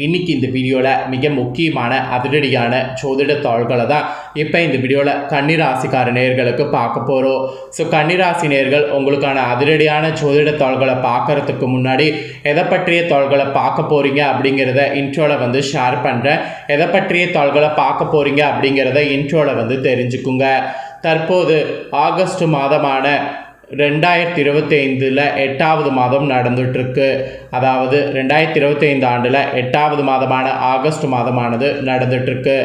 இன்னைக்கு இந்த வீடியோவில் மிக முக்கியமான அதிரடியான ஜோதிட தாள்களை தான் இப்போ இந்த வீடியோவில் கன்னிராசிக்கார நேர்களுக்கு பார்க்க போகிறோம் ஸோ கன்னிராசி நேயர்கள் உங்களுக்கான அதிரடியான ஜோதிட தாள்களை பார்க்கறதுக்கு முன்னாடி எதை பற்றிய தாள்களை பார்க்க போகிறீங்க அப்படிங்கிறத இன்ட்ரோவில் வந்து ஷேர் பண்ணுறேன் எதை பற்றிய தாள்களை பார்க்க போகிறீங்க அப்படிங்கிறத இன்ட்ரோவில் வந்து தெரிஞ்சுக்குங்க. தற்போது ஆகஸ்ட் மாதமான ரெண்டாயிரத்தி இருபத்தி ஐந்தில் எட்டாவது மாதம் நடந்துட்டுருக்கு. அதாவது ரெண்டாயிரத்தி இருபத்தி ஐந்து ஆண்டில் எட்டாவது மாதமான ஆகஸ்ட் மாதமானது நடந்துட்டுருக்கு.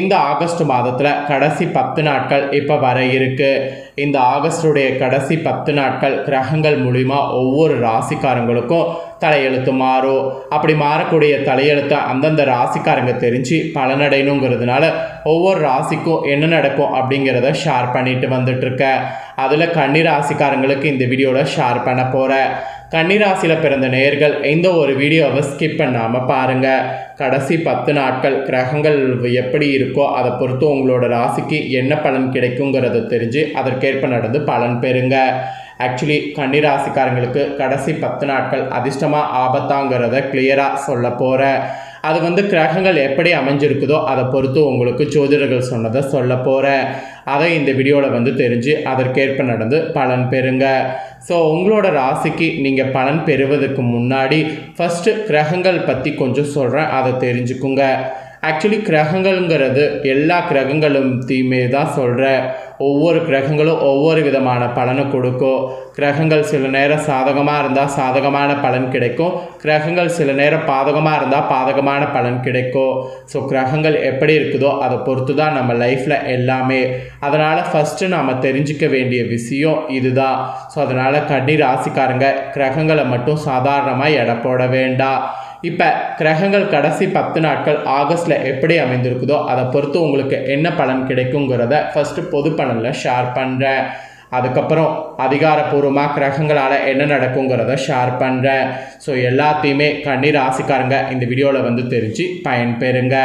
இந்த ஆகஸ்ட் மாதத்தில் கடைசி பத்து நாட்கள் இப்போ வர இருக்குது இந்த ஆகஸ்டுடைய கடைசி பத்து நாட்கள் கிரகங்கள் மூலிமா ஒவ்வொரு ராசிக்காரங்களுக்கும் தலையெழுத்து மாறும். அப்படி மாறக்கூடிய தலையெழுத்தை அந்தந்த ராசிக்காரங்க தெரிஞ்சு பலனடையணுங்கிறதுனால ஒவ்வொரு ராசிக்கும் என்ன நடக்கும் அப்படிங்கிறத ஷேர் பண்ணிட்டு வந்துட்டுருக்க அதில் கன்னி ராசிக்காரங்களுக்கு இந்த வீடியோவில் ஷேர் பண்ண போகிறேன் கன்னிராசியில் பிறந்த நேயர்கள் எந்த ஒரு வீடியோவை ஸ்கிப் பண்ணாமல் பாருங்கள் கடைசி பத்து நாட்கள் கிரகங்கள் எப்படி இருக்கோ அதை பொறுத்து உங்களோட ராசிக்கு என்ன பலன் கிடைக்குங்கிறத தெரிஞ்சு அதற்கேற்ப நடந்து பலன் பெறுங்க. ஆக்சுவலி கன்னிராசிக்காரங்களுக்கு கடைசி பத்து நாட்கள் அதிர்ஷ்டமாக ஆபத்தாங்கிறத கிளியராக சொல்ல போகிறேன் அது வந்து கிரகங்கள் எப்படி அமைஞ்சிருக்குதோ அதை பொறுத்து உங்களுக்கு ஜோதிடர்கள் சொன்னதை சொல்ல போகிறேன் அதை இந்த வீடியோவில் வந்து தெரிஞ்சு அதற்கேற்ப நடந்து பலன் பெறுங்க. ஸோ உங்களோட ராசிக்கு நீங்கள் பலன் பெறுவதற்கு முன்னாடி ஃபஸ்ட்டு கிரகங்கள் பற்றி கொஞ்சம் சொல்கிறேன் அதை தெரிஞ்சுக்குங்க. ஆக்சுவலி கிரகங்கள்ங்கிறது எல்லா கிரகங்களும் தீமே தான் சொல்கிறேன் ஒவ்வொரு கிரகங்களும் ஒவ்வொரு விதமான பலனை கொடுக்கும். கிரகங்கள் சில நேரம் சாதகமாக இருந்தால் சாதகமான பலன் கிடைக்கும். கிரகங்கள் சில நேரம் பாதகமாக இருந்தால் பாதகமான பலன் கிடைக்கும். ஸோ கிரகங்கள் எப்படி இருக்குதோ அதை பொறுத்து தான் நம்ம லைஃப்பில் எல்லாமே. அதனால் ஃபஸ்ட்டு நாம் தெரிஞ்சிக்க வேண்டிய விஷயம் இதுதான். ஸோ அதனால் கண்ணீர் ராசிக்காரங்க கிரகங்களை மட்டும் சாதாரணமாக எடை போட வேண்டாம். இப்போ கிரகங்கள் கடைசி பத்து நாட்கள் ஆகஸ்ட்டில் எப்படி அமைந்திருக்குதோ அதை பொறுத்து உங்களுக்கு என்ன பலன் கிடைக்குங்கிறத ஃபஸ்ட்டு பொது பலனில் ஷேர் பண்ணுறேன் அதுக்கப்புறம் அதிகாரப்பூர்வமாக கிரகங்களால் என்ன நடக்குங்கிறத ஷேர் பண்ணுறேன் ஸோ எல்லாத்தையுமே கண்ணி ராசிக்காரங்க இந்த வீடியோவில் வந்து தெரிஞ்சு பயன்பெறுங்க.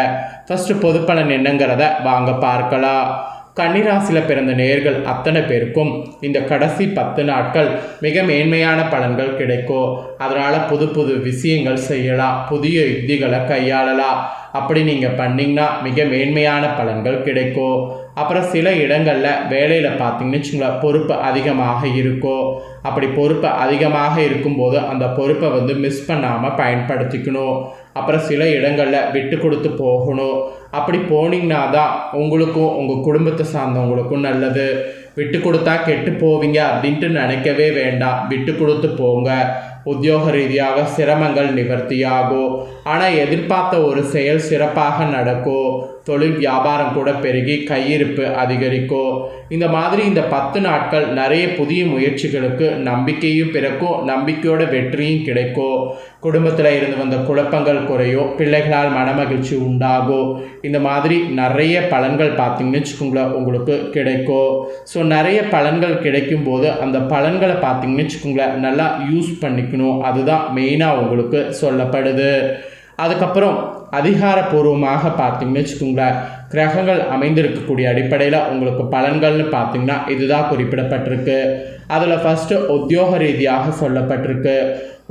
ஃபஸ்ட்டு பொது பலன் என்னங்கிறத வாங்க பார்க்கலாம். கன்னிராசியில் பிறந்த நேர்கள் அத்தனை பேருக்கும் இந்த கடைசி பத்து நாட்கள் மிக மேன்மையான பலன்கள் கிடைக்கும். அதனால் புது புது விஷயங்கள் செய்யலாம் புதிய யுக்திகளை கையாளலாம். அப்படி நீங்கள் பண்ணிங்கன்னா மிக மேன்மையான பலன்கள் கிடைக்கும். அப்புறம் சில இடங்களில் வேலையில் பார்த்தீங்கன்னு வச்சுங்களேன் பொறுப்பு அதிகமாக இருக்கும். அப்படி பொறுப்பு அதிகமாக இருக்கும்போது அந்த பொறுப்பை வந்து மிஸ் பண்ணாமல் பயன்படுத்திக்கணும். அப்புறம் சில இடங்களில் விட்டு கொடுத்து போகணும். அப்படி போனீங்கன்னா தான் உங்களுக்கும் உங்கள் குடும்பத்தை சார்ந்தவங்களுக்கும் நல்லது. விட்டு கொடுத்தா கெட்டு போவீங்க அப்படின்ட்டு நினைக்கவே வேண்டாம். விட்டு கொடுத்து போங்க. உத்தியோக ரீதியாக சிரமங்கள் நிவர்த்தியாகும். ஆனால் எதிர்பார்த்த ஒரு செயல் சிறப்பாக நடக்கும். தொழில் வியாபாரம் கூட பெருகி கையிருப்பு அதிகரிக்கும் இந்த மாதிரி இந்த பத்து நாட்கள் நிறைய புதிய முயற்சிகளுக்கு நம்பிக்கையும் பிறக்கும் நம்பிக்கையோட வெற்றியும் கிடைக்கும் குடும்பத்தில் இருந்து வந்த குழப்பங்கள் குறையும் பிள்ளைகளால் மனமகிழ்ச்சி உண்டாகும் இந்த மாதிரி நிறைய பலன்கள் பார்த்தீங்கன்னு வச்சுக்கோங்களேன் உங்களுக்கு கிடைக்கும் ஸோ நிறைய பலன்கள் கிடைக்கும் போது அந்த பலன்களை பார்த்தீங்கன்னு வச்சுக்கோங்களேன் நல்லா யூஸ் பண்ணிக்கணும். அதுதான் மெயினாக உங்களுக்கு சொல்லப்படுது. அதுக்கப்புறம் அதிகாரப்பூர்வமாக பார்த்தீங்கன்னு வச்சுக்கோங்களேன். கிரகங்கள் அமைந்திருக்கக்கூடிய அடிப்படையில் உங்களுக்கு பலன்கள்னு பார்த்தீங்கன்னா இதுதான் குறிப்பிடப்பட்டிருக்கு. அதில் ஃபஸ்ட்டு உத்தியோக ரீதியாக சொல்லப்பட்டிருக்கு.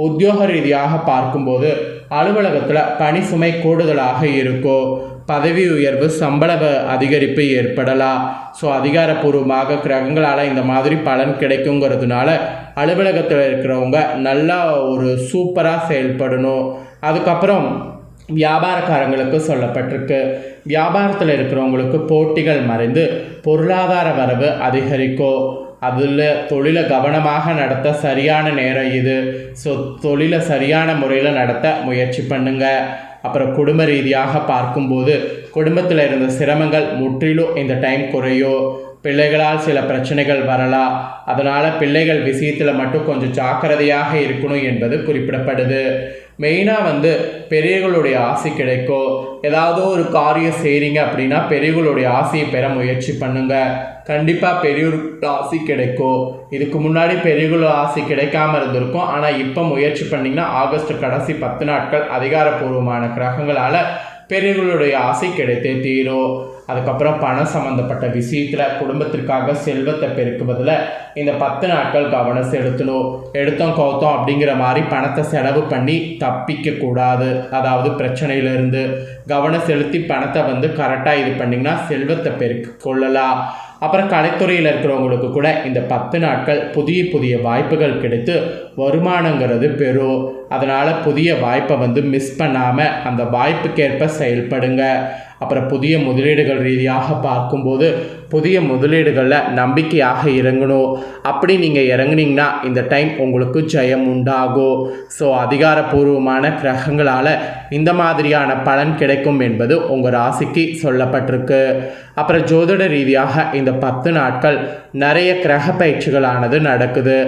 உத்தியோக ரீதியாக பார்க்கும்போது அலுவலகத்தில் பணி சுமை கூடுதலாக இருக்கும். பதவி உயர்வு சம்பள அதிகரிப்பு ஏற்படலாம். ஸோ அதிகாரப்பூர்வமாக கிரகங்களால் இந்த மாதிரி பலன் கிடைக்குங்கிறதுனால அலுவலகத்தில் இருக்கிறவங்க நல்லா ஒரு சூப்பராக செயல்படணும். அதுக்கப்புறம் வியாபாரக்காரங்களுக்கு சொல்லப்பட்டிருக்கு. வியாபாரத்தில் இருக்கிறவங்களுக்கு போட்டிகள் மறைந்து பொருளாதார வரவு அதிகரிக்கும் அதில் தொழிலை கவனமாக நடத்த சரியான நேரம் இது. ஸோ தொழிலை சரியான முறையில் நடத்த முயற்சி பண்ணுங்க. அப்புறம் குடும்ப ரீதியாக பார்க்கும்போது குடும்பத்தில் இருந்த சிரமங்கள் முற்றிலும் இந்த டைம் குறையும் பிள்ளைகளால் சில பிரச்சனைகள் வரலாம் அதனால் பிள்ளைகள் விஷயத்தில் மட்டும் கொஞ்சம் ஜாக்கிரதையாக இருக்கணும் என்பது குறிப்பிடப்படுது. மெயினாக வந்து பெரியவர்களுடைய ஆசை கிடைக்கும் ஏதாவது ஒரு காரியம் செய்கிறீங்க அப்படின்னா பெரியவர்களுடைய ஆசையை பெற முயற்சி பண்ணுங்கள் கண்டிப்பாக பெரியவர்களோட ஆசை கிடைக்கும் இதுக்கு முன்னாடி பெரியவர்களோட ஆசை கிடைக்காம இருந்திருக்கும். ஆனால் இப்போ முயற்சி பண்ணிங்கன்னா ஆகஸ்ட் கடைசி பத்து நாட்கள் அதிகாரப்பூர்வமான கிரகங்களால் பெரியவர்களுடைய ஆசை கிடைத்தே தீரும். அதுக்கப்புறம் பணம் சம்மந்தப்பட்ட விஷயத்தில் குடும்பத்திற்காக செல்வத்தை பெருக்குவதில் இந்த பத்து நாட்கள் கவனம் செலுத்தணும். எடுத்தோம் கவுத்தோம் அப்படிங்கிற மாதிரி பணத்தை செலவு பண்ணி தப்பிக்கக்கூடாது அதாவது பிரச்சனையிலிருந்து கவனம் செலுத்தி பணத்தை வந்து கரெக்டாக இது பண்ணிங்கன்னா செல்வத்தை பெருக்கு கொள்ளலாம். அப்புறம் கலைத்துறையில் இருக்கிறவங்களுக்கு கூட இந்த பத்து நாட்கள் புதிய புதிய வாய்ப்புகள் கிடைத்து வருமானங்கிறது பெறும். அதனால் புதிய வாய்ப்பை வந்து மிஸ் பண்ணாமல் அந்த வாய்ப்புக்கேற்ப செயல்படுங்க. அப்புறம் புதிய முதலீடுகள் ரீதியாக பார்க்கும்போது புதிய முதலீடுகளில் நம்பிக்கையாக இறங்கணும். அப்படி நீங்கள் இறங்குனீங்கன்னா இந்த டைம் உங்களுக்கு ஜெயம் உண்டாகும். ஸோ அதிகாரப்பூர்வமான கிரகங்களால் இந்த மாதிரியான பலன் கிடைக்கும் என்பது உங்கள் ராசிக்கு சொல்லப்பட்டிருக்கு. அப்புறம் ஜோதிட ரீதியாக இந்த பத்து நாட்கள் நிறைய கிரக பயிற்சிகளானது நடக்குது.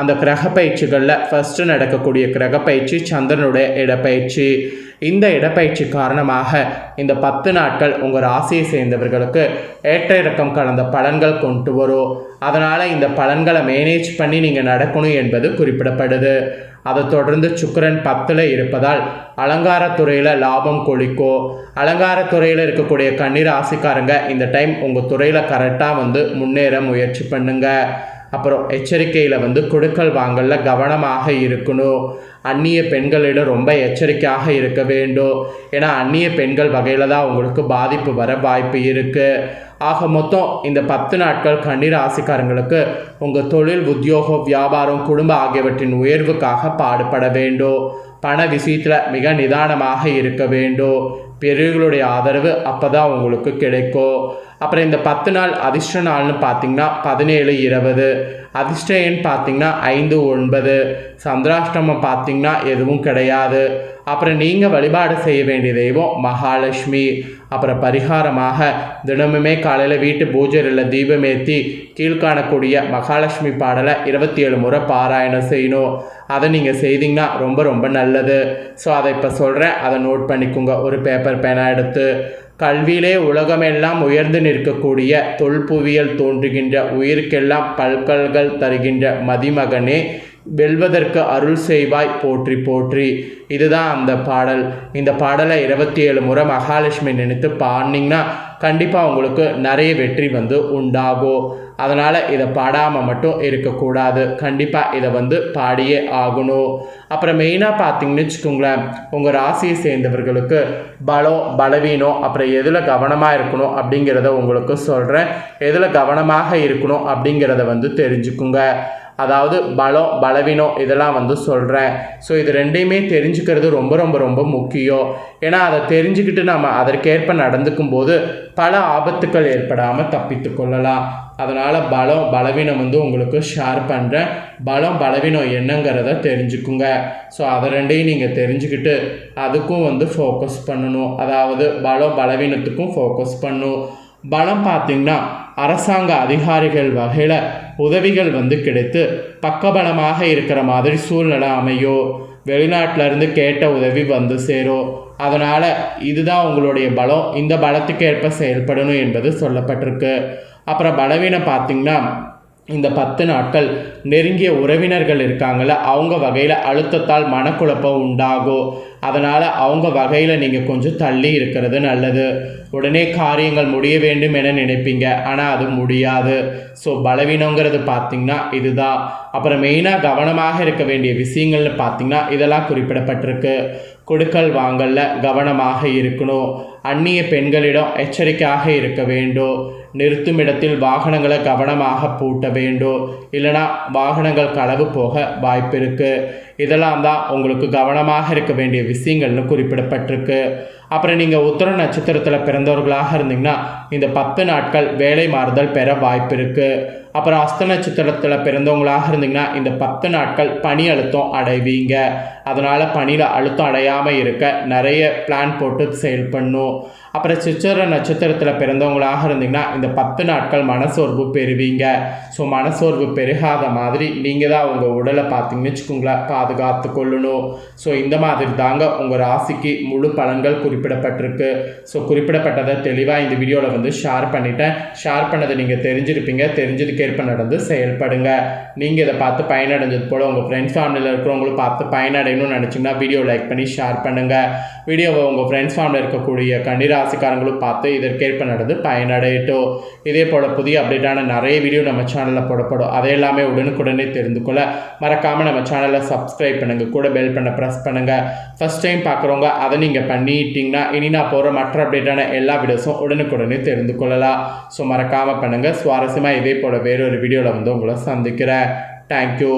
அந்த கிரக பயிற்சிகளில் ஃபஸ்ட்டு நடக்கக்கூடிய கிரக பயிற்சி சந்திரனுடைய இடப்பயிற்சி. இந்த இடப்பயிற்சி காரணமாக இந்த பத்து நாட்கள் உங்கள் ராசியை சேர்ந்தவர்களுக்கு ஏற்ற இறக்கம் கலந்த பலன்கள் கொண்டு வரும் அதனால் இந்த பலன்களை மேனேஜ் பண்ணி நீங்கள் நடக்கணும் என்பது குறிப்பிடப்படுது. அதை தொடர்ந்து சுக்கரன் பத்தில் இருப்பதால் அலங்காரத்துறையில் லாபம் கொளிக்கும் அலங்காரத்துறையில் இருக்கக்கூடிய கண்ணீர் ஆசைக்காரங்க இந்த டைம் உங்கள் துறையில் கரெக்டாக வந்து முன்னேற முயற்சி பண்ணுங்கள் அப்புறம் எச்சரிக்கையில் வந்து கொடுக்கல் வாங்கல கவனமாக இருக்கணும். அந்நிய பெண்களிடம் ரொம்ப எச்சரிக்கையாக இருக்க வேண்டும். ஏன்னா அந்நிய பெண்கள் வகையில் தான் உங்களுக்கு பாதிப்பு வர வாய்ப்பு இருக்குது ஆக மொத்தம் இந்த பத்து நாட்கள் கண்ணீர் ராசிக்காரங்களுக்கு உங்கள் தொழில் உத்தியோகம் வியாபாரம் குடும்பம் ஆகியவற்றின் உயர்வுக்காக பாடுபட வேண்டும். பண விஷயத்தில் மிக நிதானமாக இருக்க வேண்டும். பெரியவர்களுடைய ஆதரவு அப்போ தான் உங்களுக்கு கிடைக்கும். அப்புறம் இந்த பத்து நாள் அதிர்ஷ்ட நாள்னு பார்த்தீங்கன்னா பதினேழு இருபது. அதிர்ஷ்ட எண் பார்த்தீங்கன்னா ஐந்து ஒன்பது. சந்திராஷ்டமம் பார்த்தீங்கன்னா எதுவும் கிடையாது. அப்புறம் நீங்கள் வழிபாடு செய்ய வேண்டிய தெய்வம் மகாலட்சுமி. அப்புறம் பரிகாரமாக தினமுமே காலையில் வீட்டு பூஜைகளில் தீபமேத்தி கீழ்காணக்கூடிய மகாலட்சுமி பாடலை இருபத்தி ஏழு முறை பாராயணம் செய்யணும். அதை நீங்கள் செய்தீங்கன்னா ரொம்ப ரொம்ப நல்லது. ஸோ அதை இப்போ சொல்கிறேன் அதை நோட் பண்ணிக்கோங்க. ஒரு பேப்பர் பேனா எடுத்து கல்வியிலே உலகமெல்லாம் உயர்ந்து நிற்கக்கூடிய தொல்புவியல் தோன்றுகின்ற உயிருக்கெல்லாம் பல்கல்கள் தருகின்ற மதிமகனே வெல்வதற்கு அருள் செய்வாய். போற்றி போற்றி. இதுதான் அந்த பாடல். இந்த பாடலை இருபத்தி ஏழு முறை மகாலட்சுமி நினைத்து பாடினீங்கன்னா கண்டிப்பாக உங்களுக்கு நிறைய வெற்றி வந்து உண்டாகும் அதனால் இதை பாடாமல் மட்டும் இருக்கக்கூடாது. கண்டிப்பாக இதை வந்து பாடியே ஆகணும். அப்புறம் மெயினாக பார்த்தீங்கன்னு வச்சுக்கோங்களேன் உங்கள் ராசியை சேர்ந்தவர்களுக்கு பலம் பலவீனம் அப்புறம் எதில் கவனமாக இருக்கணும் அப்படிங்கிறத உங்களுக்கு சொல்கிறேன் எதில் கவனமாக இருக்கணும் அப்படிங்கிறத வந்து தெரிஞ்சுக்குங்க. அதாவது பலம் பலவீனம் இதெல்லாம் வந்து சொல்கிறேன் ஸோ இது ரெண்டையுமே தெரிஞ்சுக்கிறது ரொம்ப ரொம்ப ரொம்ப முக்கியம். ஏன்னா அதை தெரிஞ்சுக்கிட்டு நம்ம அதற்கேற்ப நடந்துக்கும் போது பல ஆபத்துக்கள் ஏற்படாமல் தப்பித்து கொள்ளலாம். அதனால் பலம் பலவீனம் வந்து உங்களுக்கு ஷேர் பண்ணுறேன் பலம் பலவீனம் என்னங்கிறத தெரிஞ்சுக்குங்க. ஸோ அதை ரெண்டையும் நீங்கள் தெரிஞ்சுக்கிட்டு அதுக்கும் வந்து ஃபோக்கஸ் பண்ணணும். அதாவது பலம் பலவீனத்துக்கும் ஃபோக்கஸ் பண்ணணும் பலம் பார்த்திங்கன்னா அரசாங்க அதிகாரிகள் வகையில் உதவிகள் வந்து கிடைத்து பக்கபலமாக இருக்கிற மாதிரி சூழ்நிலை அமையோ வெளிநாட்டிலேருந்து கேட்ட உதவி வந்து சேரும் அதனால் இதுதான் உங்களுடைய பலம். இந்த பலத்துக்கு ஏற்ப செயல்படணும் என்பது சொல்லப்பட்டிருக்கு. அப்புறம் பலவீனம் பார்த்திங்கன்னா இந்த பத்து நாட்கள் நெருங்கிய உறவினர்கள் இருக்காங்கள அவங்க வகையில் அழுத்தத்தால் மனக்குழப்பம் உண்டாகும். அதனால் அவங்க வகையில் நீங்கள் கொஞ்சம் தள்ளி இருக்கிறது நல்லது. உடனே காரியங்கள் முடிய வேண்டும் என நினைப்பீங்க. ஆனால் அது முடியாது. ஸோ பலவீனங்கிறது பார்த்திங்கன்னா இதுதான். அப்புறம் மெயினாக கவனமாக இருக்க வேண்டிய விஷயங்கள்னு பார்த்திங்கன்னா இதெல்லாம் குறிப்பிடப்பட்டிருக்கு. கொடுக்கல் வாங்கல்ல கவனமாக இருக்கணும். அந்நிய பெண்களிடம் எச்சரிக்கையாக இருக்க வேண்டும். நிறுத்தும் இடத்தில் வாகனங்களை கவனமாக பூட்ட வேண்டும். இல்லைனா வாகனங்கள் களவு போக வாய்ப்பு இருக்குது இதெல்லாம் தான் உங்களுக்கு கவனமாக இருக்க வேண்டிய விஷயங்கள்னு குறிப்பிடப்பட்டிருக்கு. அப்புறம் நீங்கள் உத்தர நட்சத்திரத்தில் பிறந்தவர்களாக இருந்தீங்கன்னா இந்த பத்து நாட்கள் வேலை மாறுதல் பெற வாய்ப்பு இருக்குது அப்புறம் அஸ்த நட்சத்திரத்தில் பிறந்தவங்களாக இருந்தீங்கன்னா இந்த பத்து நாட்கள் பனி அழுத்தம் அடைவீங்க. அதனால் பனியில் அழுத்தம் அடையாமல் இருக்க நிறைய பிளான் போட்டு செயல்படணும் அப்புறம் சித்திர நட்சத்திரத்தில் பிறந்தவங்களாக இருந்தீங்கன்னா இந்த பத்து நாட்கள் மனசோர்வு பெறுவீங்க. ஸோ மனசோர்வு பெருகாத மாதிரி நீங்கள் தான் உங்கள் உடலை பார்த்தீங்கன்னு வச்சுக்கோங்களேன் பாதுகாத்து கொள்ளணும். ஸோ இந்த மாதிரி தாங்க உங்கள் ராசிக்கு முழு பலன்கள் குறிப்பிடப்பட்டிருக்கு. ஸோ குறிப்பிடப்பட்டதை தெளிவாக இந்த வீடியோவில் வந்து ஷேர் பண்ணிட்டேன். ஷேர் பண்ணதை நீங்கள் தெரிஞ்சிருப்பீங்க. தெரிஞ்சதுக்கேற்ப நடந்து செயல்படுங்க. நீங்கள் இதை பார்த்து பயனடைஞ்சது போல் உங்கள் ஃப்ரெண்ட்ஸ் ஃபேமிலியில் இருக்கிறவங்களும் பார்த்து பயனடையணும்னு நினச்சிங்கன்னா வீடியோ லைக் பண்ணி ஷேர் பண்ணுங்கள் வீடியோவை உங்கள் ஃப்ரெண்ட்ஸ் ஃபேமிலியில் இருக்கக்கூடிய கன்னிராசி பார்த்து பார்த்து இதற்கேற்ப நடந்து பயனடையட்டும். இதே போல் புதிய அப்டேட்டான நிறைய வீடியோ நம்ம சேனலில் போடப்படும். அதை எல்லாமே உடனுக்குடனே தெரிந்து கொள்ள மறக்காமல் நம்ம சேனலை சப்ஸ்கிரைப் பண்ணுங்கள் கூட பெல் பண்ண ப்ரெஸ் பண்ணுங்கள் ஃபஸ்ட் டைம் பார்க்குறவங்க அதை நீங்கள் பண்ணிட்டீங்கன்னா இனி நான் போகிற மற்ற அப்டேட்டான எல்லா வீடியோஸும் உடனுக்குடனே தெரிந்து கொள்ளலாம். ஸோ மறக்காமல் பண்ணுங்கள் சுவாரஸ்யமாக இதே போல் வேறொரு வீடியோவில் வந்து உங்களை சந்திக்கிறேன். தேங்க்யூ